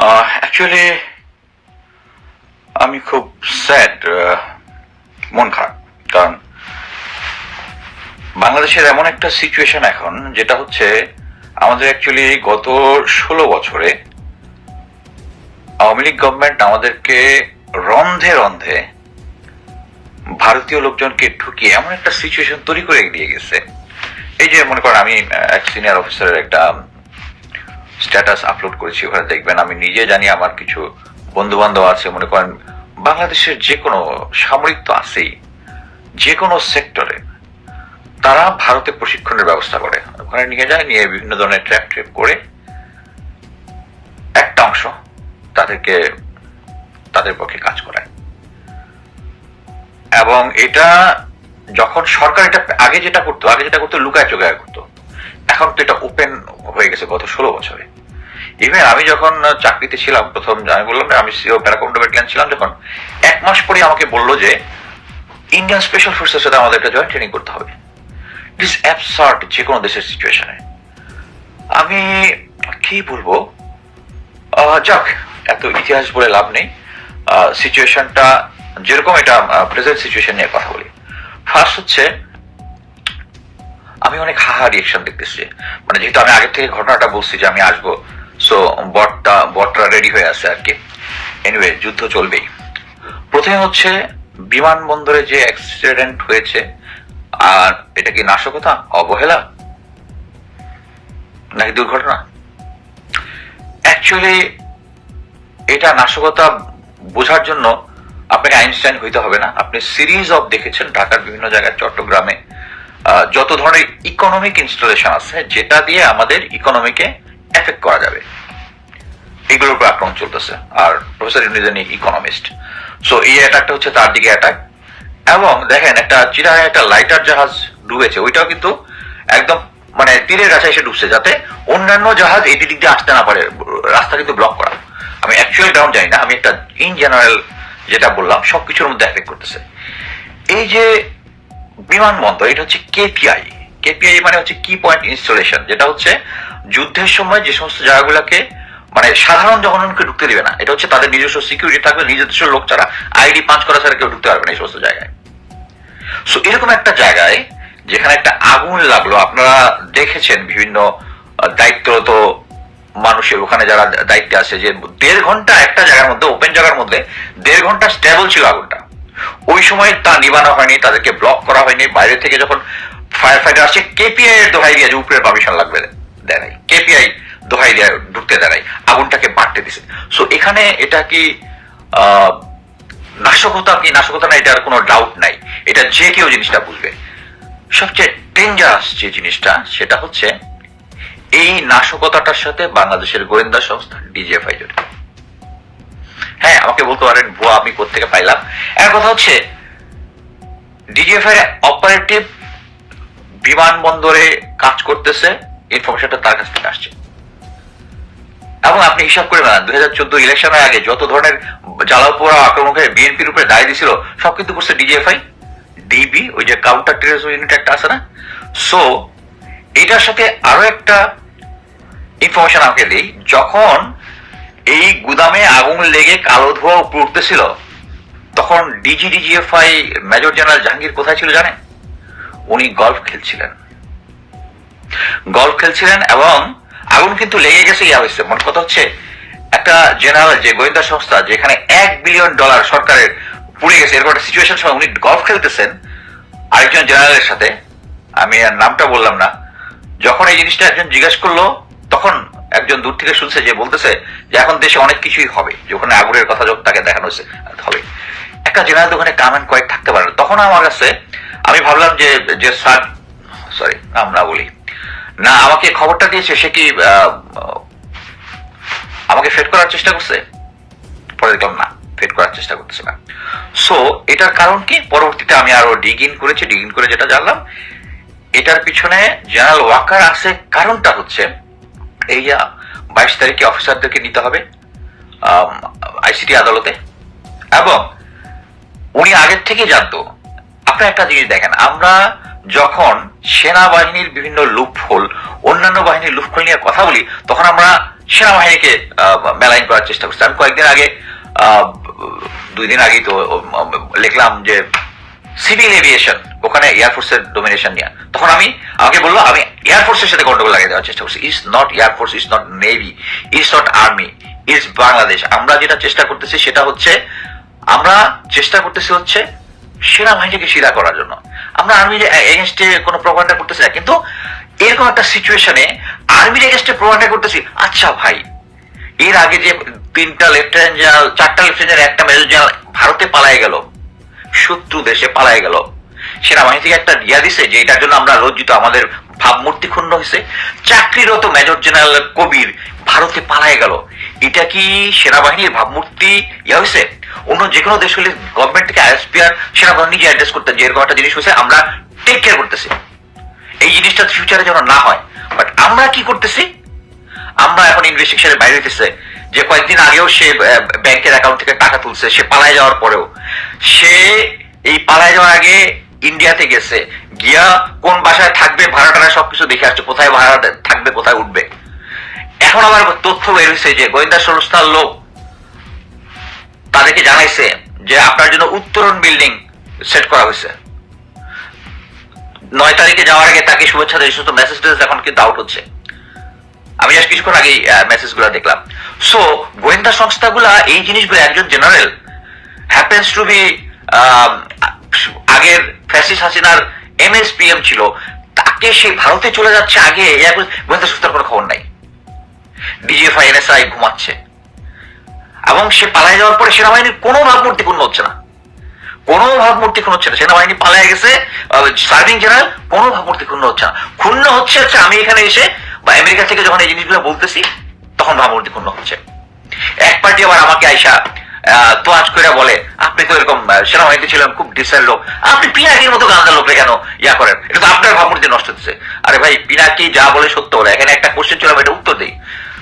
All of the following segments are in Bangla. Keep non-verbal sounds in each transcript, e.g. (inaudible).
অ্যাকচুয়ালি আমি খুব স্যাড মন খারাপ। কারণ বাংলাদেশের এমন একটা সিচুয়েশন এখন, যেটা হচ্ছে আমাদের অ্যাকচুয়ালি গত ষোলো বছরে আওয়ামী লীগ গভর্নমেন্ট আমাদেরকে রন্ধে রন্ধে ভারতীয় লোকজনকে ঢুকিয়ে এমন একটা সিচুয়েশন তৈরি করে দিয়ে গেছে। এই যে মনে করেন আমি এক সিনিয়র অফিসারের একটা স্ট্যাটাস আপলোড করেছি, ওখানে দেখবেন। আমি নিজে জানি আমার কিছু বন্ধু বান্ধব আছে, মনে করেন বাংলাদেশের যে কোনো সামরিক তো আছেই যে কোনো সেক্টরে তারা ভারতে প্রশিক্ষণের ব্যবস্থা করে। ওখানে নিয়ে যায়, নিয়ে বিভিন্ন ধরনের ট্র্যাপ ট্রেপ করে। একটা অংশ তাদেরকে, তাদের পক্ষে কাজ করায়। এবং এটা যখন সরকার এটা আগে যেটা করতো, আগে যেটা করতো, লুকায় চোখায় করতো। এখন তো এটা ওপেন হয়ে গেছে গত ষোলো বছরে। ইভেন আমি যখন চাকরিতে ছিলাম প্রথম আমি বললাম না, আমি সিও ব্যাটালিয়ান ছিলাম যখন এক মাস পরে আমাকে বলল যে ইন্ডিয়ান স্পেশাল ফোর্সের সাথে আমাদের একটা জয়েন্ট ট্রেনিং করতে হবে। ইট ইস অ্যাবসার্ট যে কোনো দেশের সিচুয়েশনে আমি কি বলব? যাক এত ইতিহাস বলে লাভ নেই। সিচুয়েশনটা যেরকম এটা প্রেজেন্ট সিচুয়েশন নিয়ে কথা বলি। ফার্স্ট হচ্ছে আমি অনেক হাহা রিয়েকশন দেখতেছি মানে যেহেতু আমি আগের থেকে ঘটনাটা বলছি যে আমি আসব সো বটটা বটরা রেডি হয়ে আছে আর কি. এনিওয়ে যুদ্ধ চলবেই। প্রথমে হচ্ছে বিমানবন্দরে যে অ্যাক্সিডেন্ট হয়েছে, আর এটা কি নাশকতা, অবহেলা, নাকি দুর্ঘটনা? অ্যাকচুয়ালি এটা নাশকতা বোঝার জন্য আপনাকে আইনস্টাইন হইতে হবে না। আপনি সিরিজ অফ দেখেছেন ঢাকার বিভিন্ন জায়গায়, চট্টগ্রামে। যত ধরনের ইকোনমিক ইনস্টলেশন আছে, যেটা দিয়ে আমাদের ইকোনমিকে এফেক্ট করা যাবে। এগুলোর উপর আক্রমণ চলতেছে। আর প্রফেসর ইউনিজেনি ইকোনমিস্ট সো এই অ্যাটাকটা হচ্ছে তার দিকে অ্যাটাক এবং দেখেন, একটা চিরায় একটা লাইটার জাহাজ ডুবেছে। ওইটাও কিন্তু একদম মানে তীরের কাছে এসে ডুবছে যাতে অন্যান্য জাহাজ এই দিক দিয়ে আসতে না পারে। রাস্তা কিন্তু ব্লক করা। আমি অ্যাকচুয়ালি ডাউন জানি না, আমি একটা ইন জেনারেল যেটা বললাম, সবকিছুর মধ্যে এফেক্ট করতেছে। এই যে বিমানবন্দর, এটা হচ্ছে কেপিআই কেপিআই মানে হচ্ছে কি পয়েন্ট ইনস্টলেশন যেটা হচ্ছে যুদ্ধের সময় যে সমস্ত জায়গাগুলোকে মানে সাধারণ জনগণকে ঢুকতে দিবে না। এটা হচ্ছে তাদের নিজস্ব সিকিউরিটি থাকবে, নিজস্ব লোক ছাড়া আইডি পাঁচ করা ছাড়া কেউ ঢুকতে পারবে না এই সমস্ত জায়গায়। সো এরকম একটা জায়গায় যেখানে একটা আগুন লাগল, আপনারা দেখেছেন বিভিন্ন দায়িত্বরত মানুষের, ওখানে যারা দায়িত্বে আছে যে দেড় ঘণ্টা একটা জায়গার মধ্যে ওপেন জায়গার মধ্যে দেড় ঘণ্টা স্টেবল ছিল আগুনটা। ওই সময় তা নিবানো হয়নি, তাদেরকে ব্লক করা হয়নি। বাইরে থেকে যখন ফায়ার ফাইটার আসছে কেপিআই এর দোহাই দিয়ে উপরের পারমিশন লাগবে। দেয় নাই। কেপিআই দোহাই দিয়ে, ঢুকতে দেয় নাই। আগুনটাকে বাড়তে দিছে। সো এখানে এটা কি নাশকতা কি নাশকতা এটার কোনো ডাউট নাই। এটা যে কেউ জিনিসটা বুঝবে। সবচেয়ে ডেঞ্জারাস যে জিনিসটা, সেটা হচ্ছে এই নাশকতাটার সাথে বাংলাদেশের গোয়েন্দা সংস্থা ডিজিএফআই জড়িত হ্যাঁ আমাকে বলতে পারেন, ভুয়া আমি কোথেকে পাইলাম। এক কথা হচ্ছে ডিজিএফআই অপারেটিভ বিমানবন্দরে কাজ করতেছে ইনফরমেশনটা তার কাছ থেকে আসছে। এবং আপনি হিসাব করে না দুই হাজার চোদ্দ ইলেকশনের আগে যত ধরনের জ্বালাপোড়া আক্রমণকে বিএনপির উপরে দায় দিছিল সব কিন্তু করছে ডিজিএফআই, ডিবি, ওই যে কাউন্টার টেরোরিজম ইউনিট একটা আছে না? সো এটার সাথে আরও একটা ইনফরমেশন আমাকে দিই, যখন এই গুদামে আগুন লেগে কালো ধোঁয়া উপরে উঠতেছিল, তখন DG, DGFI major general Jahangir কোথায় ছিল জানেন? উনি গল্ফ খেলছিলেন। গলফ খেলছিলেন এবং আগুন কিন্তু লেগে গেছে, ইয়া হয়েছে। মনে কথা হচ্ছে, একটা জেনারেল যে গোয়েন্দা সংস্থা, যেখানে এক বিলিয়ন ডলার সরকারের পুড়ে গেছে, এরকম একটা সিচুয়েশন সময় উনি গলফ খেলতেছেন আরেকজন জেনারেলের সাথে। আমি আর নামটা বললাম না। যখন এই জিনিসটা একজন জিজ্ঞেস করল, তখন একজন দূর থেকে শুনছে যে বলতেছে যে এখন দেশে অনেক কিছুই হবে, যে ওখানে আগুনের কথা যখন তাকে দেখানো হয়েছে, হবে। একটা জেনারেল ওখানে কাম অ্যান্ড কয়েক থাকতে পারে। তখন আমার কাছে, আমি ভাবলাম যে যে স্যার সরি নাম না বলি না, আমাকে খবরটা দিয়েছে, সে কি আমাকে ফেট করার চেষ্টা করছে? পরে দেখলাম না ফেট করার চেষ্টা করতেছে না। সো এটার কারণ কি? পরবর্তীতে আমি আরও ডিগ ইন করেছি ডিগ ইন করে যেটা জানলাম, এটার পিছনে জেনারেল ওয়াকার আছে, কারণটা হচ্ছে, এই বাইশ তারিখে অফিসারদেরকে নিতে হবে আইসিটি আদালতে। এবং উনি আগের থেকে জানতো আপনি একটা জিনিস দেখেন, আমরা যখন সেনাবাহিনীর বিভিন্ন লুপহোল, অন্যান্য বাহিনীর লুপহোল নিয়ে কথা বলি, তখন আমরা সেনাবাহিনীকে মেলাইন করার চেষ্টা করছি। আমি কয়েকদিন আগে দুই দিন আগেই তো লিখলাম যে সিভিল এভিয়েশন, ওখানে এয়ারফোর্সের ডোমিনেশন নিয়ে। তখন আমি, আমাকে বলল, আমি এয়ারফোর্সের সাথে গন্ডগোল লাগিয়ে দেওয়ার চেষ্টা করছি। Is not air force is not navy is not army is Bangladesh আমরা যেটা চেষ্টা করতেছি, সেটা হচ্ছে, আমরা চেষ্টা করতেছি হচ্ছে সেনাবাহিনীকে সিধা করার জন্য। আমরা আর্মির এগেনস্টে কোনো প্রভাবটা করতেছি না, কিন্তু এরকম একটা সিচুয়েশনে আর্মির এগেনস্টে প্রভাবটা করতেছি আচ্ছা ভাই, এর আগে যে তিনটা লেফটেন্যান্ট জেনারেল চারটা লেফটেন্যান্ট একটা মেজর জেনারেল ভারতে পালায় গেল, শত্রু দেশে পালায় গেল সেনাবাহিনী থেকে একটা দিয়া দিছে যে এটার জন্য আমরা লজ্জিত, আমাদের ভাবমূর্তি ক্ষুণ্ণ হয়েছে। চাকরিরত মেজর জেনারেল কবির ভারতে পালায় গেল। এটা কি সেনাবাহিনীর ভাবমূর্তি ইয়া হয়েছে? অন্য যে কোনো দেশ হলে গভর্নমেন্ট থেকে আইএসপিআর সেনাবাহিনী নিজে অ্যাড্রেস করতেন যে এরকম একটা জিনিস হয়েছে, আমরা টেক কেয়ার করতেছি। এই জিনিসটা ফিউচারে যেন না হয়। বাট আমরা কি করতেছি? আমরা এখন ইনভেস্টিগেশনের বাইরে হইতেছে যে কয়েকদিন আগেও সে ব্যাংকের অ্যাকাউন্ট থেকে টাকা তুলছে, সে পালায় যাওয়ার পরেও। সে এই পালায় যাওয়ার আগে ইন্ডিয়াতে গেছে, গিয়া কোন বাসায় থাকবে ভাড়া টাড়া সবকিছু দেখে আসছে, কোথায় ভাড়া থাকবে, কোথায় উঠবে। এখন আবার তথ্য বের হয়েছে যে গোয়েন্দা সংস্থার লোক তাদেরকে জানাইছে যে আপনার জন্য উত্তরণ বিল্ডিং সেট করা হয়েছে নয় তারিখে যাওয়ার আগে তাকে শুভেচ্ছা দিয়ে সমস্ত মেসেজ এখন কিন্তু আউট হচ্ছে। আমি জাস্ট কিছুক্ষণ আগে মেসেজগুলা দেখলাম। সো গোয়েন্দা সংস্থাগুলা এই জিনিসগুলো একজন জেনারেল হ্যাপেন্স টু বি আগের ফ্যাসিস হাসিনার এমএসপিএম ছিল, তাকে সে ভারতে চলে যাচ্ছে আগে গোয়েন্দা সংস্থার কোনো খবর নাই। ডিজিএফআই এনএসআই ঘুমাচ্ছে। এবং সে পালায় যাওয়ার পরে সেনাবাহিনীর কোনো ভাবমূর্তি পূর্ণ হচ্ছে না। কোনো ভাবমূর্তি ক্ষুণ্ণ হচ্ছে না। সেনাবাহিনী পালায় গেছে সার্ভিং জেনারেল, কোনো ভাবমূর্তি ক্ষুণ্ণ হচ্ছে না। ক্ষুণ্ণ হচ্ছে হচ্ছে আমি এখানে এসে বা আমেরিকা থেকে যখন এই জিনিসগুলো বলতেছি, তখন ভাবমূর্তি ক্ষুণ্ণ হচ্ছে। এক পার্টি আবার আমাকে আইসা তোয়াজ করে বলে, আপনি তো এরকম সেনাবাহিনীতে ছিলেন, খুব ডিসেল লোক। আপনি পিনাকির মতো গান্দার লোকরে কেন? ইয়া করেন। এটা তো আপনার ভাবমূর্তি নষ্ট হচ্ছে। আরে ভাই, পিনাকি যা বলে সত্য বলে। এখানে একটা কোশ্চেন ছিল, আমি এটা উত্তর দিই।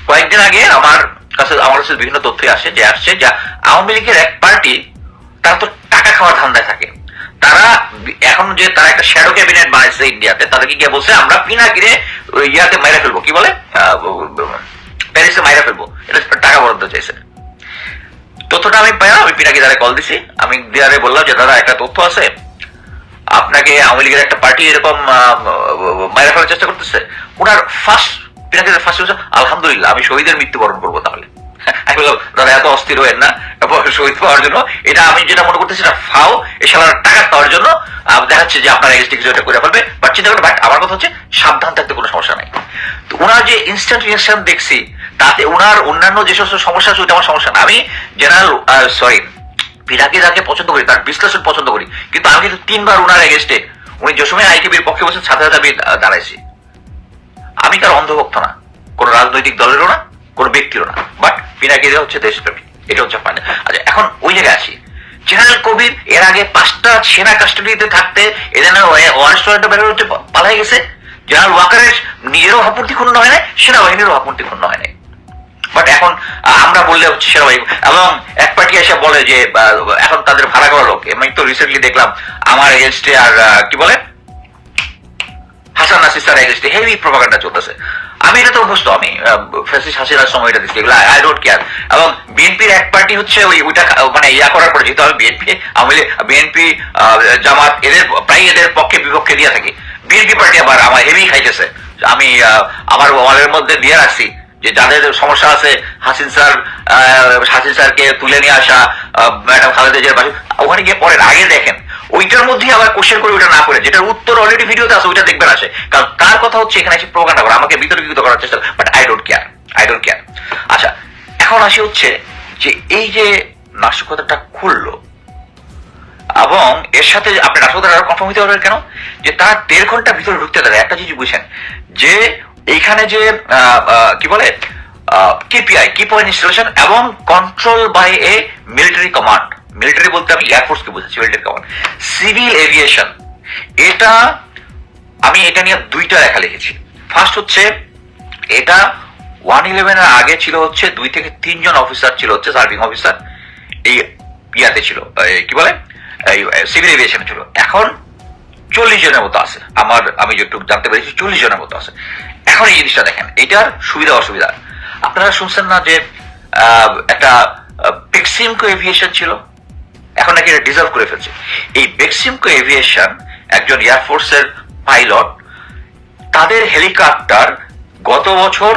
কয়েকদিন আগে আমার কাছে আমার কাছে বিভিন্ন তথ্য আসে, যে আসছে, যে আওয়ামী লীগের এক পার্টি, তারা তো টাকা খাওয়ার ধান্দায় থাকে। তারা এখন যে তারা একটা শ্যাডো ক্যাবিনেট বানাইছে ইন্ডিয়াতে, তাদেরকে গিয়ে বলছে, আমরা পিনাকিরে ইয়াতে মাইরা ফেলব। কি বলে? প্যারিসে মাইরা ফেলব। এটা টাকা বরাদ্দ চাইছে। তথ্যটা আমি পাই আমি পিনাকি দ্বারা কল দিছি। আমি দিয়ারে বললাম যে, দাদা, একটা তথ্য আছে। আপনাকে আওয়ামী লীগের একটা পার্টি এরকম মাইরা ফেলার চেষ্টা করতেছে। ওনার ফার্স্ট পিনাকি ফার্স্ট আলহামদুলিল্লাহ, আমি শহীদের মৃত্যুবরণ করব তাহলে। (laughs) আমি বললাম, দাদা, এত অস্থির হয়েন না। শহীদ পাওয়ার জন্য, এটা আমি যেটা মনে করতেছি, এটা ফাও। এছাড়া টাকা পাওয়ার জন্য দেখাচ্ছে যে আপনার করে ফেলবে। বাট চিন্তা করে বাট আমার কথা হচ্ছে, সাবধান থাকতে কোনো সমস্যা নাই। তো ওনার যে ইনস্ট্যান্ট রিয়াকশন দেখছি তাতে ওনার অন্যান্য যে সমস্ত সমস্যা আছে আমার সমস্যা না। আমি জেনারেল সরি পিনাকি যাকে পছন্দ করি, তার বিশ্লেষণ পছন্দ করি, কিন্তু আমি কিন্তু তিনবার ওনার এগেস্টে উনি যে সময় আইকেবির পক্ষে বসে সাথে সাথে আমি দাঁড়াইছি। আমি তার অন্ধভক্ত না। কোনো রাজনৈতিক দলেরও না, কোনো ব্যক্তিরও না। বাট পিনাকিরে হচ্ছে দেশপ্রেমী। এটা হচ্ছে ফাইনাল আচ্ছা এখন ওই জায়গায় আসি। জেনারেল কবির এর আগে পাঁচটা সেনা কাস্টডিতে থাকতে এদের ওয়ারেস্ট ওয়ারেন্টে বের হচ্ছে পালাই গেছে। জেনারেল ওয়াকারের নিজেরও ভাবমূর্তি ক্ষুণ্ণ হয় নাই, সেনাবাহিনীরও ভাবমূর্তি ক্ষুণ্ণ হয় নাই। বাট এখন আমরা বললে হচ্ছে সেনাবাহিনী এবং এক পার্টি এসে বলে যে এখন তাদের ভাড়া করা লোক। আমি তো রিসেন্টলি দেখলাম, আমার এগেনস্টে আর কি বলে? হাসান নাসির স্যার এগেনস্টে হেভি চলতেছে। আমি এটা তো আমি হাসিনার এগুলো আই কেয়ার এবং বিএনপির এক পার্টি হচ্ছে ওই, ওইটা মানে ইয়া করার পরে, যেহেতু আমি বিএনপি আমি বিএনপি জামাত, এদের, প্রায় এদের পক্ষে বিপক্ষে দিয়ে থাকি। বিএনপি পার্টি আবার আমার হেভি খাইতেছে। আমি আমার ওয়ালের মধ্যে দিয়ে রাখছি। যে যাদের সমস্যা আছে, হাসিন স্যার হাসিন স্যারকে তুলে নিয়ে আসা ম্যাডাম খালেদা জিয়ার পাশে, ওখানে গিয়ে পরের আগে দেখেন। ওইটার মধ্যে আবার কোশ্চেন করে ওইটা না করে, যেটার উত্তর অলরেডি ভিডিওতে আছে, ওইটা দেখবেন আসে। কারণ তার কথা হচ্ছে এখানে এসে প্রোগ্রামটা করা, আমাকে বিতর্কিত করার চেষ্টা but I don't care I don't care আচ্ছা এখন আসি হচ্ছে যে এই যে নাশকতাটা খুললো, এবং এর সাথে আপনি নাশকতার আরও কনফার্ম হতে পারবেন কেন? যে তার দেড় ঘণ্টা ভিতরে ঢুকতে দেয়, একটা জিনিস বুঝছেন, যে এইখানে যে কি বলে কেপিআই কি পয়েন্ট ইনস্টলেশন এবং control by a military command military বলতে আমি এয়ারফোর্সকে বুঝেছি মিলিটারি কমান্ড সিভিল এভিয়েশন এটা, আমি এটা নিয়ে দুইটা লেখা লিখেছি। ফার্স্ট হচ্ছে, এটা ওয়ান ইলেভেনের আগে ছিল হচ্ছে, দুই থেকে তিনজন অফিসার ছিল হচ্ছে সার্ভিং অফিসার এই ইয়াতে ছিল কি বলে সিভিল এভিয়েশনে ছিল। এখন চল্লিশ জনের মতো আছে। আমার, আমি যেটুকু জানতে পেরেছি, চল্লিশ জনের মতো আছে। এখন এই জিনিসটা দেখেন এটার সুবিধা অসুবিধা। আপনারা শুনছেন না যে একটা বেক্সিমকো এভিয়েশন ছিল? এখন নাকি এটা ডিজার্ভ করে ফেলছে। এই বেক্সিমকো এভিয়েশন একজন এয়ারফোর্সের পাইলট তাদের হেলিকপ্টার গত বছর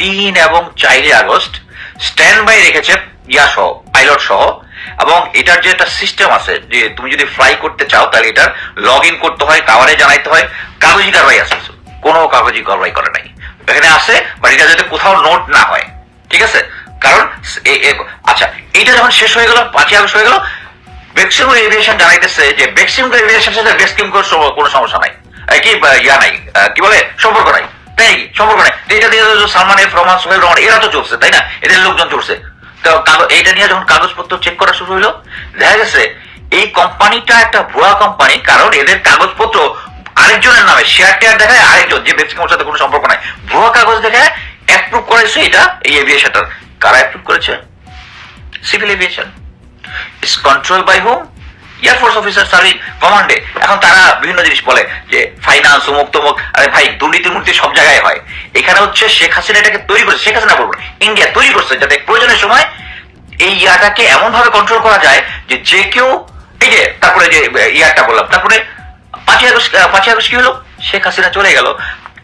তিন এবং চারই আগস্ট স্ট্যান্ড বাই রেখেছে ইয়া সহ পাইলট সহ, এবং এটার যে একটা সিস্টেম আছে, যে তুমি যদি ফ্লাই করতে চাও, তাহলে এটার লগ ইন করতে হয় টাওয়ারে জানাইতে হয়, কাগজি কারবাই আছে। কোনো কাগজি কারবাই করে নাই। এখানে আছে বাট এটা যাতে কোথাও নোট না হয়। ঠিক আছে? কারণ আচ্ছা এইটা যখন শেষ হয়ে গেল, পাঁচই আগস্ট হয়ে গেল বেক্সিমো এভিয়েশন জানাইতেছে যে বেক্সিমো এভিয়েশনের সাথে বেক্সিমকোর কোনো সমস্যা নাই। কি ইয়া নাই কি বলে, সম্পর্ক নাই। তাই সম্পর্ক নাই। এটা দিয়ে সালমান এফ, রহমান, সোহেল রহমান, এরা তো চলছে, তাই না? এদের লোকজন চলছে। তো এইটা নিয়ে যখন কাগজপত্র চেক করা শুরু হলো দেখা গেছে, এই কোম্পানিটা একটা ভুয়া কোম্পানি কারণ এদের কাগজপত্র আরেকজনের নামে শেয়ার টেয়ার দেখায়, আরেকজন, যে ব্যক্তি বেক্সিমোর সাথে কোনো সম্পর্ক নাই। ভুয়া কাগজ দেখায় অ্যাপ্রুভ করেছে এটা এই এভিয়েশনটার কারা অ্যাপ্রুভ করেছে? Civil aviation is control by home air force officer সারি কমান্ডে এখন তারা বিভিন্ন জিনিস বলে যে ফাইন্যান্স অমুক তমুক, আরে ভাই, দুর্নীতির মূর্তি সব জায়গায় হয়। এখানে হচ্ছে শেখ হাসিনা এটাকে তৈরি করেছে, শেখ হাসিনা বলব ইন্ডিয়া তৈরি করছে, যাতে প্রয়োজনের সময় এই ইয়াটাকে এমন ভাবে কন্ট্রোল করা যায় যে যে কেউ, এই যে, তারপরে যে ইয়ারটা বললাম, তারপরে পাঁচই হলো? শেখ হাসিনা চলে গেল।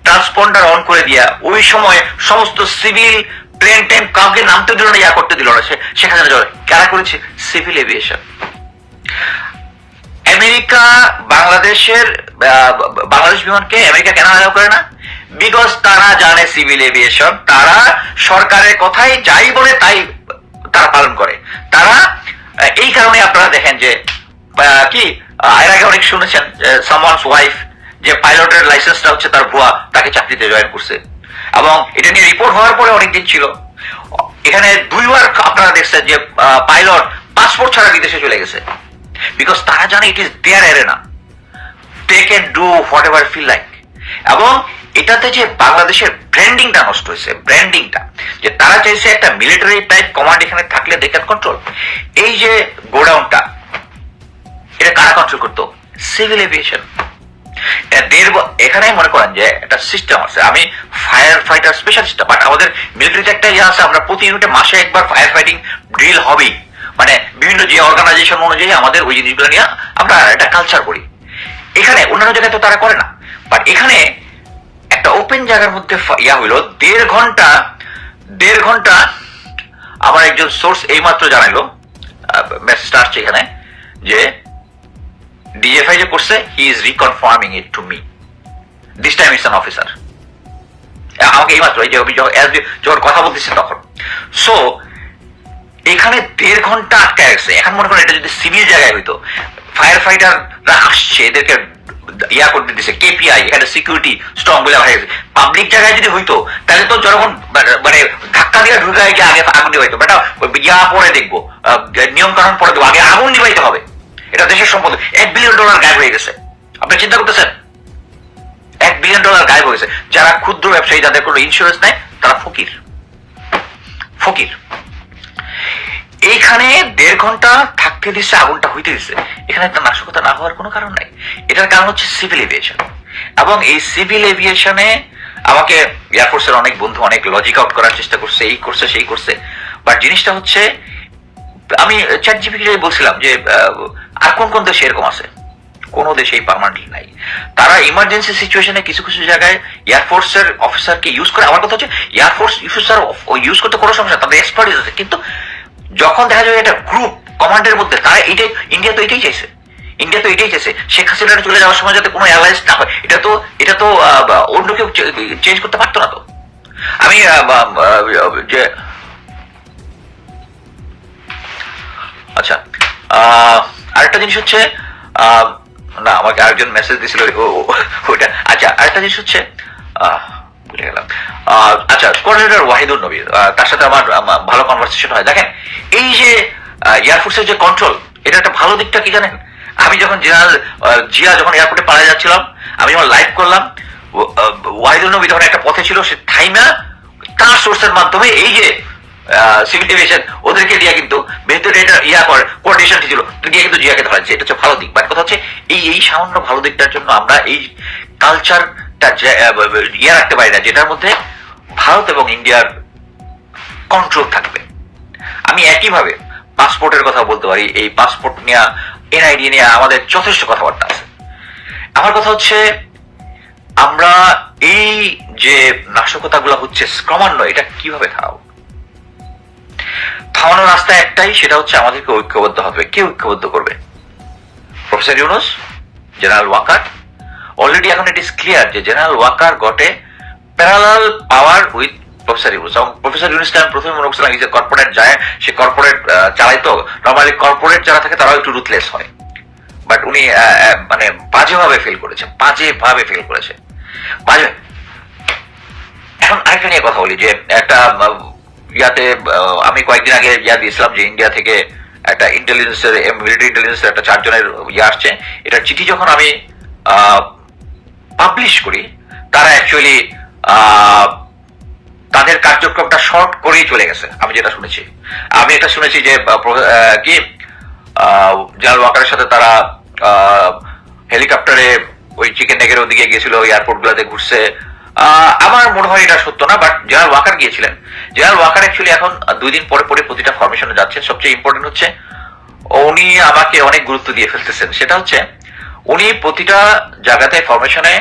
ট্রান্সপন্ডার অন করে দিয়া ওই সময় সমস্ত সিভিল প্লেন কাউকে নামতে দিল না, ইয়া করতে দিল না। শেখ হাসিনা চলে। কারা করেছে? সিভিল এভিয়েশন আমেরিকা, বাংলাদেশের বাংলাদেশ বিমানকে আমেরিকা কেন অ্যালাউ করে না? বিকজ তারা জানে সিভিল এভিয়েশন তারা সরকারের কথাই যাই বলে তাই তারা পালন করে। তারা এই কারণে আপনারা দেখেন যে কি এর আগে অনেক শুনেছেন সামওয়ানস ওয়াইফ যে পাইলটের লাইসেন্সটা হচ্ছে তার ভুয়া, তাকে চাকরিতে জয়েন করছে। এবং এটা নিয়ে রিপোর্ট হওয়ার পরে অনেকদিন ছিল। এখানে দুইবার আপনারা দেখছেন যে পাইলট পাসপোর্ট ছাড়া বিদেশে চলে গেছে। বিকজ তারা জানে it is their arena they can do whatever feel like এবং এটাতে যে বাংলাদেশের ব্র্যান্ডিংটা নষ্ট হয়েছে ব্র্যান্ডিংটা যে তারা চাইছে একটা মিলিটারি টাইপ কমান্ড এখানে থাকলে দে ক্যান কন্ট্রোল এই যে গোডাউনটা এটা কারা কন্ট্রোল করতো? সিভিল এভিয়েশন এখানেই মনে করেন যে একটা সিস্টেম আছে। আমি ফায়ার ফাইটার স্পেশালিস্ট বাট আমাদের মিলিটারিতে একটা ইয়ে আছে, আমরা প্রতি ইউনিটে মাসে একবার ফায়ার ফাইটিং ড্রিল হবেই। মানে বিভিন্ন যে অর্গানাইজেশন অনুযায়ী আমাদের ওই জিনিসগুলো নিয়ে আমরা একটা কালচার করি। এখানে অন্যান্য জায়গায় তো তারা করে না। বাট এখানে একটা ওপেন জায়গার মধ্যে ইয়া হইল, দেড় ঘণ্টা দেড় ঘণ্টা আমার একজন সোর্স এইমাত্র জানাইলো মেসেজটা আসছে এখানে, যে ডিএফআই যে করছে he is reconfirming it to me this time it's an officer আমাকে এই মাত্র, এই যে যখন কথা বলতেছে তখন। সো এখানে দেড় ঘণ্টা আটকে গেছে। এখন মনে করেন এটা যদি সিভিল জায়গায় হইতো ফায়ার ফাইটাররা আসছে, এদেরকে ইয়া করতে দিছে কেপিআই এখানে সিকিউরিটি স্ট্রং বলে হয়ে গেছে পাবলিক জায়গায় যদি হইতো, তাহলে তো যখন মানে ধাক্কা দিয়ে ঢুকে গিয়ে আগে আগুন নিবাইতো বেটা ইয়া পরে দেখব নিয়ম কানুন পরে দেখব, আগে আগুন নিবাইতে হবে। এটা দেশের সম্পদ। এক বিলিয়ন ডলার গায়েব হয়ে গেছে। আপনি চিন্তা করতেছেন? এক বিলিয়ন ডলার গায়েব হয়ে গেছে। যারা ক্ষুদ্র ব্যবসায়ী, যাদের কোনো ইন্স্যুরেন্স নেই, তারা ফকির। ফকির। এইখানে দেড় ঘণ্টা থাকতে দিচ্ছে আগুনটা হইতে দিচ্ছে এখানে একটা নাশকতা না হওয়ার কোনো কারণ নাই। এটার কারণ হচ্ছে সিভিল এভিয়েশন এবং এই সিভিল এভিয়েশনে আমাকে এয়ারফোর্সের অনেক বন্ধু, অনেক লজিক আউট করার চেষ্টা করছে, এই করছে, সেই করছে। বাট জিনিসটা হচ্ছে আমি চ্যাট জিপিটি বলছিলাম যে আর কোন কোন দেশে এরকম আছে? কোনো দেশেই পার্মানেন্টলি নাই। তারা ইমার্জেন্সি সিচুয়েশনে কিছু কিছু জায়গায় এয়ারফোর্সের অফিসারকে ইউজ করে। আমার কথা হচ্ছে এয়ারফোর্স অফিসার ইউজ করতে কোনো সমস্যা, তাদের এক্সপার্টিস আছে। কিন্তু যখন দেখা যায় একটা গ্রুপ কমান্ডের মধ্যে, তারা এইটাই ইন্ডিয়া তো এটাই চাইছে। ইন্ডিয়া তো এটাই চাইছে, শেখ হাসিনা চলে যাওয়ার সময় যাতে কোনো অ্যালায়েন্স না হয়। এটা তো এটা তো অন্য কেউ চেঞ্জ করতে পারতো না তো। আমি যে আচ্ছা আরেকটা জিনিস হচ্ছে না আমাকে আরেকজন মেসেজ দিছিল ওইটা আচ্ছা আরেকটা জিনিস হচ্ছে ভুলে গেলাম। আচ্ছা কোঅর্ডিনেটর ওয়াহিদুল আহ, তার সাথে আমার ভালো কনভারসেশন হয়। দেখেন এই যে এয়ারফোর্সের যে কন্ট্রোল এটা একটা ভালো দিকটা কি জানেন? আমি যখন জেনারেল জিয়া যখন এয়ারপোর্টে পালিয়ে যাচ্ছিলাম আমি যখন লাইভ করলাম ওয়াহিদুল নবী যখন একটা পথে ছিল সে থাইমা তার সোর্সের মাধ্যমে এই যে সিভিল এভিয়েশন ওদেরকে দিয়ে কিন্তু ভেতরে এটা ইয়া করে কোঅর্ডিনেশন ছিল গিয়ে কিন্তু জিয়াকে ধরা এটা হচ্ছে ভালো দিক। বাট কথা হচ্ছে, এই এই সামান্য ভালো দিকটার জন্য আমরা এই কালচারটা ইয়ে রাখতে পারি না, যেটার মধ্যে ভারত এবং ইন্ডিয়ার কন্ট্রোল থাকবে। আমি একইভাবে পাসপোর্টের কথা বলতে পারি, এই পাসপোর্ট নিয়ে এনআইডি নিয়ে আমাদের যথেষ্ট কথাবার্তা আছে। আমার কথা হচ্ছে, আমরা এই যে নাশকতাগুলো হচ্ছে, ক্রমান্বয়ে এটা কীভাবে থামাবো? থামানোর রাস্তা একটাই, সেটা হচ্ছে আমাদেরকে ঐক্যবদ্ধ হবে। কে ঐক্যবদ্ধ করবে? Professor Yunus, general Waker. Already এখন ইট ইস ক্লিয়ার যে general Waker got parallel power with professor Yunus. এবং প্রফেসর ইউনুস আমি প্রথমে মনে করছিলাম যে কর্পোরেট যায়, সে কর্পোরেট চালাইতো নর্মালি কর্পোরেট যারা থাকে, তারাও একটু রুথলেস হয়। বাট উনি মানে বাজেভাবে ফেল করেছে, বাজেভাবে ফেল করেছে। বাজে এখন আরেকটা নিয়ে কথা বলি, যে একটা ইয়াতে আমি কয়েকদিন আগে ইয়া দিয়েছিলাম যে ইন্ডিয়া থেকে একটা ইন্টেলিজেন্সের মিলিটারি ইন্টেলিজেন্সের একটা চারজনের ইয়ে আসছে। এটা চিঠি যখন আমি পাবলিশ করি, তারা অ্যাকচুয়ালি তাদের কার্যক্রমটা শর্ট করেই চলে গেছে, আমি যেটা শুনেছি। আমি এটা শুনেছি যে কি জেনারেল ওয়াকারের সাথে তারা হেলিকপ্টারে ওই চিকেন নেগের ওদিকে গিয়েছিল এয়ারপোর্ট গুলোতে ঘুরছে আমার মনে হয় এটা সত্য না বাট জেনারেল ওয়াকার গিয়েছিলেন। জেনারেল ওয়াকার অ্যাকচুয়ালি এখন দুই দিন পরে পরে প্রতিটা ফরমেশনে যাচ্ছেন। সবচেয়ে ইম্পর্টেন্ট হচ্ছে, উনি আমাকে অনেক গুরুত্ব দিয়ে ফেলতেছেন। সেটা হচ্ছে, উনি প্রতিটা জায়গাতে ফরমেশনে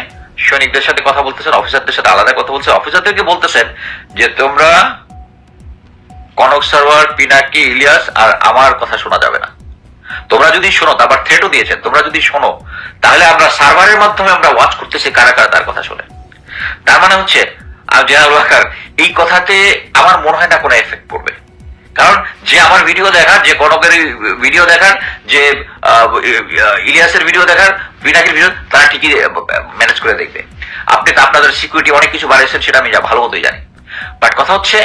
সৈনিকদের সাথে কথা বলতেছেন অফিসারদের সাথে আলাদা কথা বলছেন অফিসারদেরকে বলতেছেন যে, তোমরা কনক সার্ভার পিনাকি, ইলিয়াস আর আমার কথা শোনা যাবে না। তোমরা যদি শোনো, তারপর থ্রেটও দিয়েছেন, তোমরা যদি শোনো, তাহলে আমরা সার্ভারের মাধ্যমে আমরা ওয়াচ করতেছি কারা কারা তার কথা শোনে। তার মানে হচ্ছে জেনারেল ওয়াকার, এই কথাতে আমার মনে হয় না কোনো এফেক্ট পড়বে। কারণ যে আমার ভিডিও দেখার, যে কনকের ভিডিও দেখার, যে ইলিয়াসের ভিডিও দেখার বিনাকের ভিডিও তারা ঠিকই ম্যানেজ করে দেখবে। আপনি তো আপনাদের সিকিউরিটি অনেক কিছু বাড়িয়েছেন, সেটা আমি ভালো মতোই জানি। বাট কথা হচ্ছে,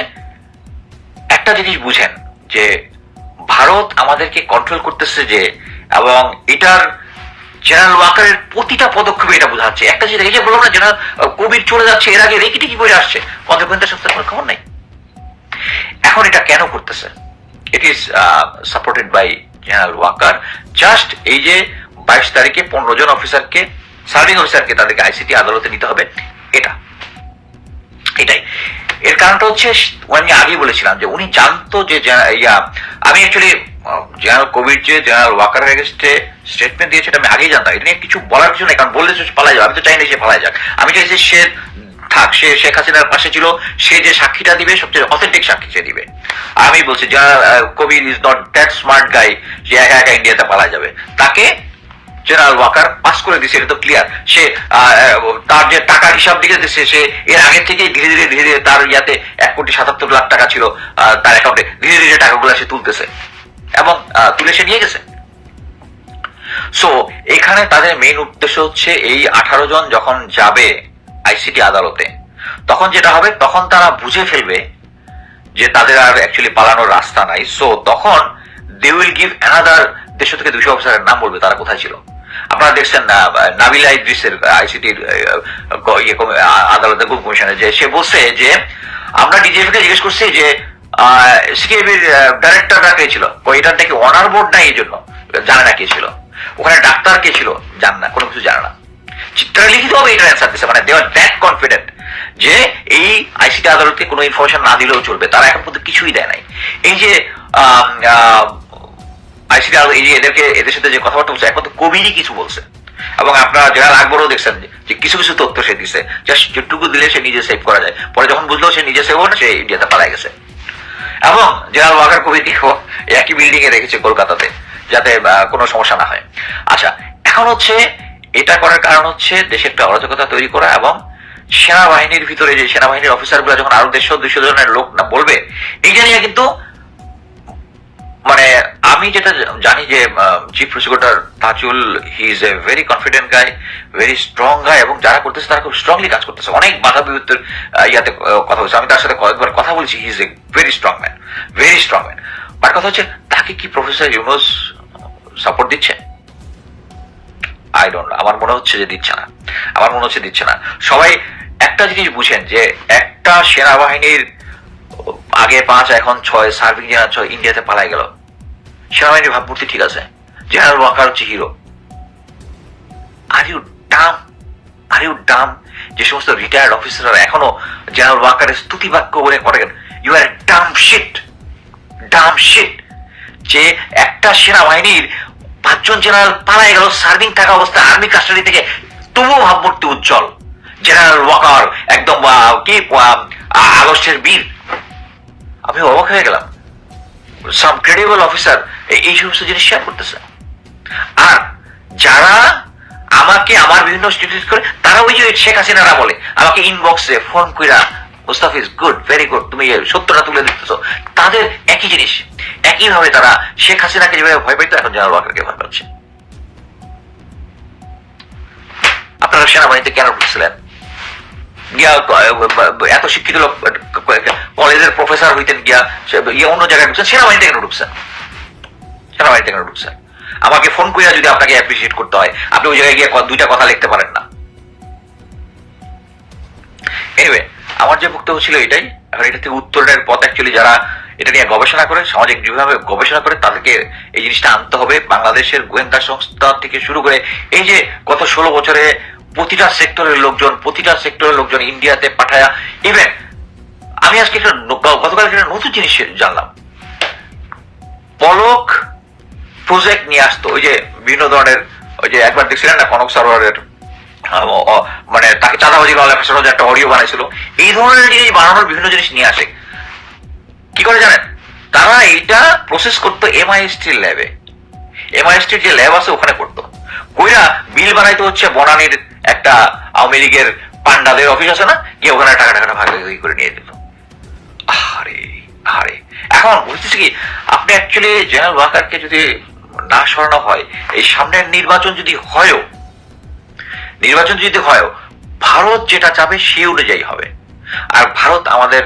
একটা জিনিস বুঝেন, যে ভারত আমাদেরকে কন্ট্রোল করতেছে যে, এবং এটার জেনারেল ওয়াকারের প্রতিটা পদক্ষেপে এটা বোঝাচ্ছে একটা জিনিস এই যে বললাম না জেনারেল কোভিড চলে যাচ্ছে, এর আগে রেকিটি কি করে আসছে? সপ্তাহের কোনো খবর নাই। এখন এটা কেন করতেছে? It is supported by general Waker just এই যে বাইশ তারিখে পনেরো জন অফিসারকে সার্ভিং অফিসারকে তাদেরকে আইসিটি আদালতে নিতে হবে, এটা। এটাই। এর কারণটা হচ্ছে আমি আগেই বলেছিলাম যে উনি জানতো যে আমি অ্যাকচুয়ালি জেনারেল কোভিড যে জেনারেল ওয়াকার এগেস্টে স্টেটমেন্ট দিয়েছে, এটা আমি আগেই জানতাম। এটা নিয়ে কিছু বলার কিছু নেই, কারণ বললে সে পালাই যাবে, আমি তো চাই না সে পালাই যাক। আমি চাইছি সে থাক, সে শেখ হাসিনার পাশে ছিল, সে যে সাক্ষীটা দিবে, সবচেয়ে অথেন্টিক সাক্ষী সে দিবে। আমি বলছি general Covid is not that smart guy যে একা একা ইন্ডিয়াতে পালা যাবে। তাকে জেনারেল ওয়াকার পাস করে দিছে এটা তো ক্লিয়ার সে তার যে টাকার হিসাব দিকে দিচ্ছে সে এর আগে থেকেই ধীরে ধীরে ধীরে ধীরে তার ইয়াতে এক কোটি সাতাত্তর লাখ টাকা ছিল তার অ্যাকাউন্টে ধীরে ধীরে টাকাগুলো সে তুলতেছে। এবং তুলে সে নিয়ে গেছে। সো এখানে তাদের মেইন উদ্দেশ্য হচ্ছে এই আঠারো জন যখন যাবে আইসিটি আদালতে, তখন যেটা হবে, তখন তারা বুঝে ফেলবে যে তাদের আর অ্যাকচুয়ালি পালানোর রাস্তা নাই। সো তখন দে উইল গিভ অ্যানাদার দেড়শো থেকে দুশো অফিসারের নাম বলবে, তারা কোথায় ছিল। আপনারা দেখছেন নাবিলা ইদ্রিসের আইসিটির ইয়ে আদালতের গ্রুপ কমিশনে যে, সে বলছে যে, আমরা ডিজিএফ কে জিজ্ঞেস করছি যে সিকেবির ডাইরেক্টররা কে ছিল? অনার বোর্ড এই জন্য। জানে না কে ছিল। ওখানে ডাক্তার কে ছিল? জান না, কোনো কিছু জানে না। হবে এটার অ্যান্সার দিচ্ছে মানে দে আর দ্যাট কনফিডেন্ট যে এই আইসিটি আদালতকে কোনো ইনফরমেশন না দিলেও চলবে। তারা এখন পর্যন্ত কিছুই দেয় নাই। এই যে আইসিটি আদালত এই যে এদেরকে, এদের সাথে যে কথাবার্তা বলছে, এখন তো কবিরই কিছু বলছে। এবং আপনারা জেনারেল আকবরও দেখছেন যে- যে কিছু কিছু তথ্য সে দিছে। জাস্ট যেটুকু দিলে সে নিজে সেভ করা যায়। পরে যখন বুঝলো সে নিজে সেভ না, সে ইন্ডিয়াতে পালাই গেছে। এবং জেনারেল ওয়াকার কমিটিও একই বিল্ডিং এ রেখেছে কলকাতাতে, যাতে কোনো সমস্যা না হয়। আচ্ছা এখন হচ্ছে এটা করার কারণ হচ্ছে দেশে একটা অরাজকতা তৈরি করা এবং সেনাবাহিনীর ভিতরে যে সেনাবাহিনীর অফিসারগুলো যখন আরও দেড়শো দুইশো জনের লোক না বলবে এইটা নিয়ে কিন্তু মানে আমি যেটা জানি যে chief prosecutor Tajul he is a very confident guy very strong guy এবং যারা করতেছে তারা খুব স্ট্রংলি কাজ করতেছে। অনেক বাধা বিপত্তির ইয়াতে কথা বলছে আমি তার সাথে কয়েকবার কথা বলছি। He is a very strong man very strong man but কথা হচ্ছে, তাকে কি প্রফেসর ইউনুস সাপোর্ট দিচ্ছে? আই ডোন্ট আমার মনে হচ্ছে যে দিচ্ছে না। আমার মনে হচ্ছে দিচ্ছে না। সবাই একটা জিনিস বুঝেন যে, একটা সেনাবাহিনীর আগে পাঁচ, এখন ছয় সার্ভিং জেনারেল ছয়, ইন্ডিয়াতে পালাই গেল। সেনাবাহিনীর ভাবমূর্তি ঠিক আছে। জেনারেল ওয়াকার হচ্ছে hero are you Dam are you Dam যে সমস্ত রিটায়ার্ড অফিসাররা এখনও জেনারেল ওয়াকারের স্তুতি বাক্য বলে করেন you R Dam sheet Dam sheet যে একটা সেনাবাহিনীর পাঁচজন জেনারেল পালায় গেল সার্ভিং থাকা অবস্থায় আর্মি কাস্টাডি থেকে, তবুও ভাবমূর্তি উজ্জ্বল। জেনারেল ওয়াকার একদম কি আগস্টের বীর। আমি অবাক হয়ে গেলাম। সাম ক্রেডিবল অফিসার এই সমস্ত জিনিস শেয়ার করতেছে? আর যারা আমাকে আমার বিভিন্ন স্টুডেন্ট করে, তারা ওই যে শেখ হাসিনারা বলে, আমাকে ইনবক্সে ফোন কইরা মুস্তাফিজ গুড ভেরি গুড তুমি সত্যটা তুলে দিতেছো তাদের একই জিনিস একই ভাবে তারা শেখ হাসিনাকে যেভাবে ভয় পাইতো, এখন জেনারেল ভয় পাচ্ছে। আপনারা সেনাবাহিনীতে কেন ঢুকছিলেন? গিয়া এত শিক্ষিত লোক কলেজের প্রফেসর হইতেন গিয়া গিয়া অন্য জায়গায় ঢুকছেন, সেনাবাহিনীতে কেন ঢুকছেন? সেনাবাহিনীতে কেন ঢুকছেন? আমাকে ফোন করিয়া যদি আপনাকে অ্যাপ্রিসিয়েট করতে হয়, আপনি ওই জায়গায় গিয়ে দুইটা কথা লিখতে পারেন না। এনিওয়ে আমার যে বক্তব্য ছিল এটাই। এখন এটা থেকে উত্তরের পথ অ্যাকচুয়ালি যারা এটা নিয়ে গবেষণা করে সামাজিক যেভাবে গবেষণা করে তাদেরকে এই জিনিসটা আনতে হবে। বাংলাদেশের গোয়েন্দা সংস্থা থেকে শুরু করে এই যে গত ষোলো বছরে প্রতিটা সেক্টরের লোকজন, প্রতিটা সেক্টরের লোকজন ইন্ডিয়াতে পাঠায়া ইভেন আমি আজকে একটা গতকাল একটা নতুন জিনিস জানলাম। পলক প্রজেক্ট নিয়ে আসতো, ওই যে বিভিন্ন ধরনের, ওই যে একবার দেখছিলেন না কনক সরোয়ারের মানে তাকে চাঁদাবাজি যে একটা অডিও বানাইছিল। এই ধরনের জিনিস বানানোর বিভিন্ন জিনিস নিয়ে আসে। কি করে জানেন? তারা এইটা প্রসেস করতো এমআইএসটির ল্যাবে এমআইএসটির যে ল্যাব আছে, ওখানে করতো। কইরা বিল বানাইতে হচ্ছে বনানীর একটা আওয়ামী লীগের পান্ডাদের অফিস আছে না, গিয়ে ওখানে টাকা টাকাটা ভাগাভাগি করে নিয়ে দিত আরে আরে এখন বুঝতেছি কি, আপনি অ্যাকচুয়ালি জেনারেল ওয়াকারকে যদি না সরানো হয়, এই সামনের নির্বাচন যদি হয়ও, নির্বাচন যদি হয় ভারত যেটা চাবে সে অনুযায়ী হবে। আর ভারত আমাদের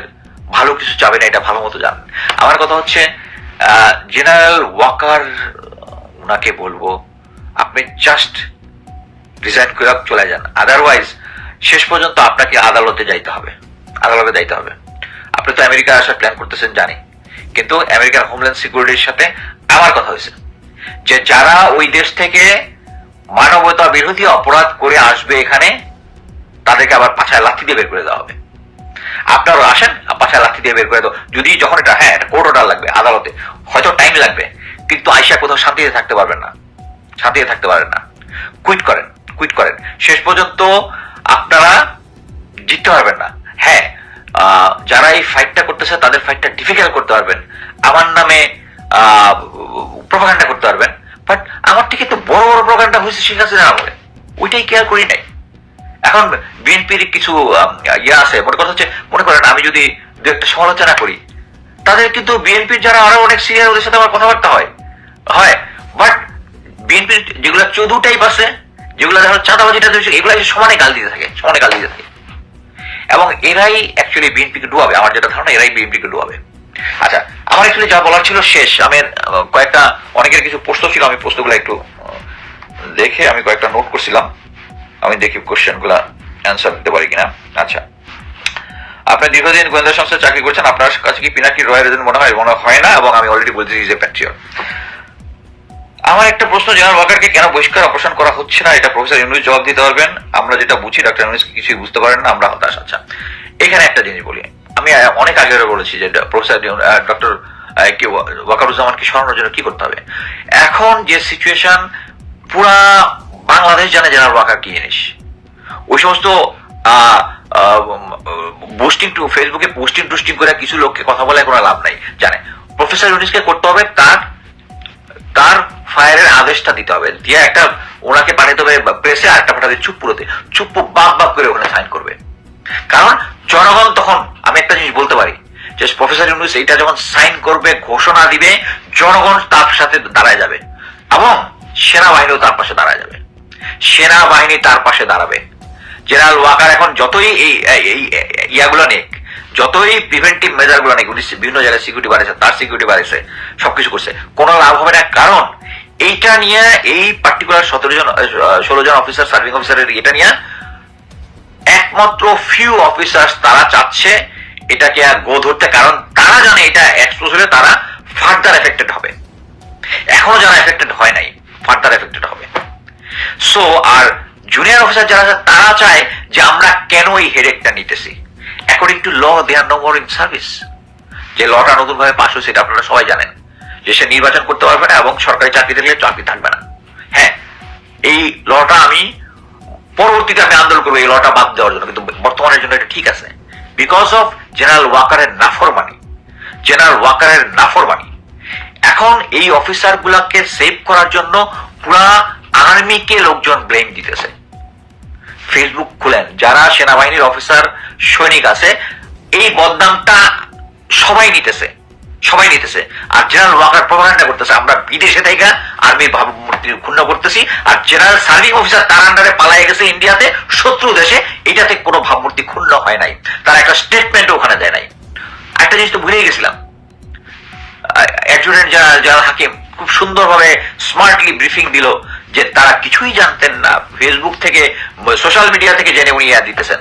ভালো কিছু চাবে না, এটা ভালো মতো জানেন। আমার কথা হচ্ছে জেনারেল ওয়াকার ওনাকে বলব, আপনি জাস্ট রিজাইন করে চলে যান। আদারওয়াইজ শেষ পর্যন্ত আপনাকে আদালতে যাইতে হবে। আদালতে যাইতে হবে। আপনি তো আমেরিকা আসার প্ল্যান করতেছেন, জানি। কিন্তু আমেরিকার হোমল্যান্ড সিকিউরিটির সাথে আমার কথা হয়েছে। যে যারা ওই দেশ থেকে মানবতা বিরোধী অপরাধ করে আসবে এখানে, তাদেরকে আবার পাছায় লাথি দিয়ে বের করে দেওয়া হবে। আপনারা আসেন, পাছায় লাথি দিয়ে বের করে দাও যদি যখন এটা হ্যাঁ এটা কোর্ট অর্ডার লাগবে আদালতে, হয়তো টাইম লাগবে। কিন্তু আইসা কোথাও শান্তিতে থাকতে পারবেন না। শান্তিতে থাকতে পারেন না। কুইট করেন। কুইট করেন। শেষ পর্যন্ত আপনারা জিততে পারবেন না। হ্যাঁ যারা এই ফাইটটা করতেছে, তাদের ফাইটটা ডিফিকাল্ট করতে পারবেন। আমার নামে প্রপাগান্ডা করতে পারবেন। বাট আমার থেকে তো বড় বড় প্রপাগান্ডা হয়েছে শেখ হাসিনা আমলে ওইটাই কেয়ার করি নাই। এখন বিএনপির কিছু ইয়ে আছে। মনে কথা হচ্ছে, মনে করেন আমি যদি দু একটা সমালোচনা করি, তাদের কিন্তু বিএনপির যারা আরও অনেক সিনিয়র ওদের সাথে আমার কথাবার্তা হয়। হয়। বাট বিএনপির যেগুলো চৌধু টাইপ আছে যেগুলো ধরো চাঁদাবাজি টাদাবাজি এগুলো সমানে গাল দিতে থাকে, সমানে গাল দিতে থাকে। এবং এরাই অ্যাকচুয়ালি বিএনপিকে ডুবাবে, আমার যেটা ধারণা, এরাই বিএনপিকে ডুবাবে। আচ্ছা আমার অ্যাকচুয়ালি যা বলার ছিল শেষ। আমি কয়েকটা, অনেকের কিছু প্রশ্ন ছিল, আমি প্রশ্নগুলো একটু দেখে আমি কয়েকটা নোট করছিলাম। আমি দেখি কোশ্চেনগুলো অ্যান্সার দিতে পারি কিনা। আচ্ছা। আপনি দীর্ঘদিন গোয়েন্দা সংস্থায় চাকরি করছেন, আপনার কাছে কি পিনাকি রয়ের মনে হয়? মনে হয় না, এবং আমি অলরেডি বলছি যে প্যাট্রিয়ট আমার একটা প্রশ্ন জেনারেল ওয়াকারকে কেন বহিষ্কার অপারেশন করা হচ্ছে না? এটা প্রফেসর ইউনুস জবাব দিতে পারবেন। আমরা যেটা বুঝি, ডাক্তার ইউনুস কিছুই বুঝতে পারেন না, আমরা হতাশ। আচ্ছা এখানে একটা জিনিস বলি। আমি অনেক আগে বলেছি যে প্রফেসর ডক্টর ওয়াকারুজ্জামানকে সরানোর জন্য কি করতে হবে? এখন যে সিচুয়েশন পুরা বাংলাদেশ জানে জেনারেল ওয়াকার কি জিনিস। ওই সমস্ত পোস্টিং টু ফেসবুকে পোস্টিং টুস্টিং করে কিছু লোককে কথা বলে কোনো লাভ নাই, জানে। প্রফেসর ইউনিসকে করতে হবে তার তার ফায়ারের আদেশটা দিতে হবে। দিয়ে একটা ওনাকে পাঠাতে হবে প্রেসে আর একটা পাঠাতে চুপ পুরোতে। চুপ বাপ বাপ করে ওখানে সাইন করবে। কারণ জনগণ তখন, আমি একটা জিনিস বলতে পারি, যে প্রফেসর ইউনুস এইটা যখন সাইন করবে, ঘোষণা দিবে, জনগণ তার সাথে দাঁড়ায় যাবে। এবং সেনাবাহিনীও তার পাশে দাঁড়ায় যাবে। সেনাবাহিনী তার পাশে দাঁড়াবে। জেনারেল ওয়াকার এখন যতই এই ইয়াগুলো নেক, যতই প্রিভেন্টিভ মেজারগুলো উনি বিভিন্ন জায়গায় সিকিউরিটি বাড়াইছে, তার সিকিউরিটি বাড়াইছে, সবকিছু করছে। কোনো লাভ হবে না, কারণ এইটা নিয়ে এই পার্টিকুলার সতেরো জন ষোলো জন অফিসার সার্ভিং অফিসারের এটা নিয়ে একমাত্র ফিউ অফিসার তারা চাচ্ছে এটাকে আর গো ধরতে। কারণ তারা জানে এটা এক্সপোজ হলে তারা ফার্দার এফেক্টেড হবে। এখনও যারা এফেক্টেড হয় নাই ফার্দার এফেক্টেড হবে। সো আর জুনিয়র অফিসার যারা তারা চায় যে আমরা কেন এই হেডেকটা নিতেছি? According to law they are no more in service যে লটা নতুন ভাবে পাশ হয়েছে, এটা আপনারা সবাই জানেন। সে নির্বাচন করতে পারবে না এবং সরকারি চাকরি থাকলে চাকরি থাকবে না। হ্যাঁ এই লটা আমি পরবর্তীতে আমি আন্দোলন করব, এই লটা বাদ দেওয়ার জন্য, কিন্তু বর্তমানের জন্য এটা ঠিক আছে। বিকজ অফ জেনারেল ওয়াকারের নাফরমানি জেনারেল ওয়াকারের নাফরমানি, এখন এই অফিসার গুলাকে সেভ করার জন্য পুরা আর্মিকে লোকজন ব্লেম দিতেছে। ফেসবুক খুলেন, যারা সেনাবাহিনীর অফিসার সৈনিক আছে, এই বদনামটা সবাই নিতেছে। সবাই নিতেছে। আর জেনারেল ওয়াকার প্রভাকাণ্ডা করতেছে। আমরা বিদেশে থেকে আর্মির ভাবমূর্তি ক্ষুণ্ণ করতেছি। আর জেনারেল সার্ভিং অফিসার তার আন্ডারে পালাই গেছে ইন্ডিয়াতে, শত্রু দেশে। এটাতে কোনো ভাবমূর্তি ক্ষুণ্ণ হয় নাই। তারা একটা স্টেটমেন্ট ওখানে দেয় নাই। একটা জিনিস তো ভুলেই গেছিলাম। অ্যাডজুটেন্ট জেনারেল জেনারেল হাকিম খুব সুন্দরভাবে স্মার্টলি ব্রিফিং দিল যে তারা কিছুই জানতেন না। ফেসবুক থেকে সোশ্যাল মিডিয়া থেকে জেনে উনি ইয়া দিতেছেন।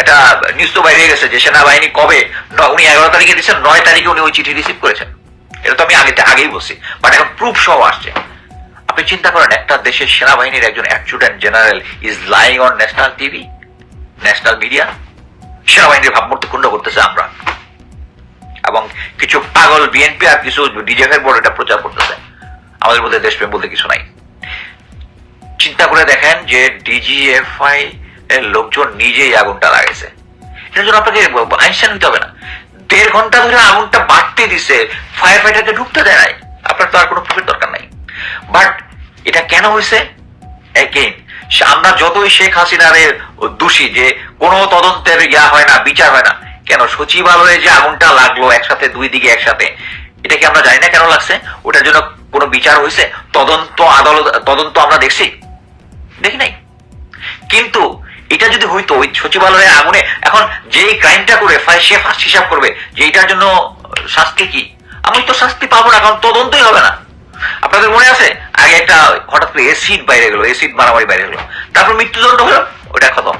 একটা নিউজ তো বাইরে গেছে যে সেনাবাহিনী কবে উনি এগারো তারিখে দিচ্ছেন নয় তারিখে উনি ওই চিঠি রিসিভ করেছেন। এটা তো আমি আগে আগেই বলছি। বাট এখন প্রুফ সহ আসছে। আপনি চিন্তা করেন, একটা দেশের সেনাবাহিনীর একজন adjutant general is lying on national TV national media সেনাবাহিনীর ভাবমূর্তি ক্ষুণ্ণ করতেছে আমরা। এবং কিছু পাগল বিএনপি আর কিছু ডিজেফের বোর্ড এটা প্রচার করতেছে। আমাদের মধ্যে দেশপ্রেম বলতে কিছু নাই। চিন্তা করে দেখেন যে ডিজিএফআই এর লোকজন নিজেই আগুনটা লাগাইছে। এটার জন্য আপনাকে আইনস্টাইন হতে হবে না। দেড় ঘণ্টা ধরে আগুনটা বাড়তে দিছে ফায়ার ফাইটারকে ঢুকতে দেয় নাই। আপনার তো আর কোনো প্রুফের দরকার নাই। বাট এটা কেন হয়েছে এগেইন আমরা যতই শেখ হাসিনার দোষী যে কোনো তদন্তের ইয়া হয় না, বিচার হয় না, কেন সচিবালয়ে যে আগুনটা লাগল একসাথে, দুই দিকে একসাথে, এটা কি আমরা জানি না কেন লাগছে? ওটার জন্য কোনো বিচার হয়েছে তদন্ত আদালত তদন্ত আমরা দেখছি? দেখি নাই। কিন্তু এটা যদি হইতো, ওই সচিবালয়ের আগুনে, এখন যেই ক্রাইমটা করে সে ফার্স্ট হিসাব করবে যে এটার জন্য শাস্তি কি? আমি তো শাস্তি পাবো না, কারণ তদন্তই হবে না। আপনাদের মনে আছে? আগে একটা হঠাৎ করে এসিড বাইরে গেলো এসিড মারামারি বাইরে গেলো। তারপর মৃত্যুদণ্ড হলো ওটা খতম।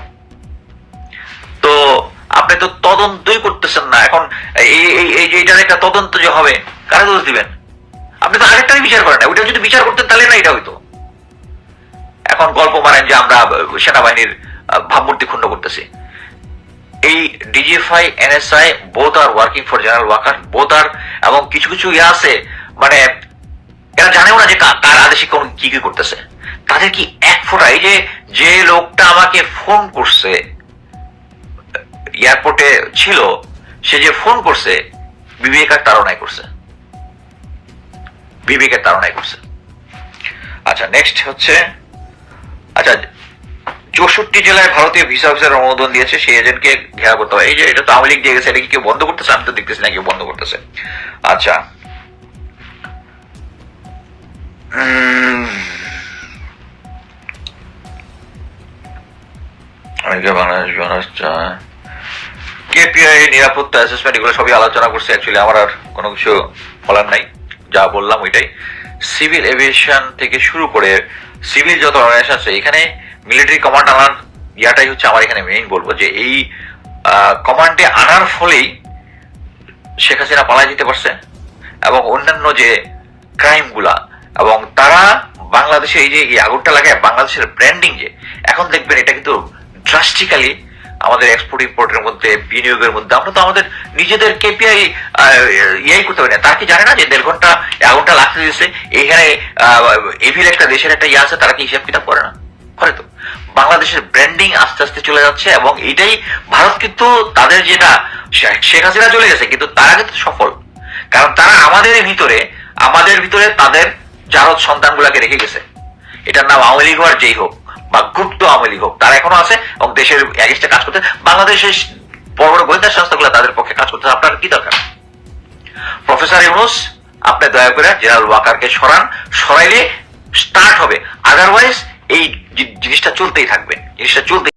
তো আপনি তো তদন্তই করতেছেন না। এখন এই যে এটার একটা তদন্ত যে হবে, কারা দোষ দিবেন? আপনি তো আরেকটাই বিচার করেন না ওইটা যদি বিচার করতেন, তাহলে না, এটা হইতো। এখন গল্প মারেন যে আমরা সেনাবাহিনীর ভাবমূর্তি ক্ষুণ্ণ করতেছে। এই DGFI NSI both are working for general Waker both are এবং কিছু কিছু ইয়ে আছে মানে এরা জানেও না যে কার আদেশে কোন কি কি করতেছে। তাদের কি এক ফোঁটা, এই যে যে লোকটা আমাকে ফোন করছে, এয়ারপোর্টে ছিল, সে যে ফোন করছে, বিবেকের তাড়নায় করছে। বিবেকের তাড়নায় করছে। আচ্ছা নেক্সট হচ্ছে আচ্ছা চৌষট্টি জেলায় ভারতীয় ভিসা অফিসার অনুমোদন দিয়েছে, সেই এজেন্টকে ঘেরা করতে হবে। এই যে এটা তো আওয়ামী লীগ দিয়ে গেছে, এটা কি কেউ বন্ধ করতেছে? আমি তো দেখতেছি না কেউ বন্ধ করতেছে। আচ্ছা। নিরাপত্তা অ্যাসেসমেন্ট এগুলো সবই আলোচনা করছে। অ্যাকচুয়ালি আমার আর কোনো কিছু বলার নাই। যা বললাম ওইটাই। সিভিল এভিয়েশন থেকে শুরু করে সিভিল যত অর্গানাইজেশন আছে, এখানে মিলিটারি কমান্ড আনার ইয়াটাই হচ্ছে আমার এখানে মেইন বলব যে এই কমান্ডে আনার ফলেই শেখ হাসিনা পালাই যেতে পারছে এবং অন্যান্য যে ক্রাইমগুলা এবং তারা বাংলাদেশে এই যে এই আগুনটা লাগায়, বাংলাদেশের ব্র্যান্ডিং যে, এখন দেখবেন এটা কিন্তু ড্রাস্টিক্যালি আমাদের এক্সপোর্ট ইম্পোর্টের মধ্যে, বিনিয়োগের মধ্যে, আমরা তো আমাদের নিজেদের কেপিআই ইয়াই করতে পারি না। তারা কি জানে না যে দেড় ঘণ্টা আগুনটা লাগতে দিয়েছে? এইখানে এভির একটা, দেশের একটা ইয়ে আছে, তারা কি হিসাব কিতাব করে না? করে তো। বাংলাদেশের ব্র্যান্ডিং আস্তে আস্তে চলে যাচ্ছে এবং এটাই ভারত কিন্তু তাদের যেটা শেখ হাসিনা চলে গেছে, কিন্তু তারা কিন্তু সফল। কারণ তারা আমাদের ভিতরে আমাদের ভিতরে তাদের জারদ সন্তানগুলাকে রেখে গেছে। এটার নাম আওয়ামী লীগ হওয়ার যেই হোক, বা গুপ্ত আওয়ামী লীগ হোক, তারা এখনও আছে এবং দেশের এগেস্টে কাজ করতে বাংলাদেশের বড় বড় গোয়েন্দা সংস্থাগুলো তাদের পক্ষে কাজ করতে আপনার কি দরকার? প্রফেসর ইউনুস, আপনি দয়া করে জেনারেল ওয়াকারকে সরান। সরাইলে স্টার্ট হবে। আদারওয়াইজ এই জিনিসটা চলতেই থাকবে। জিনিসটা চলতে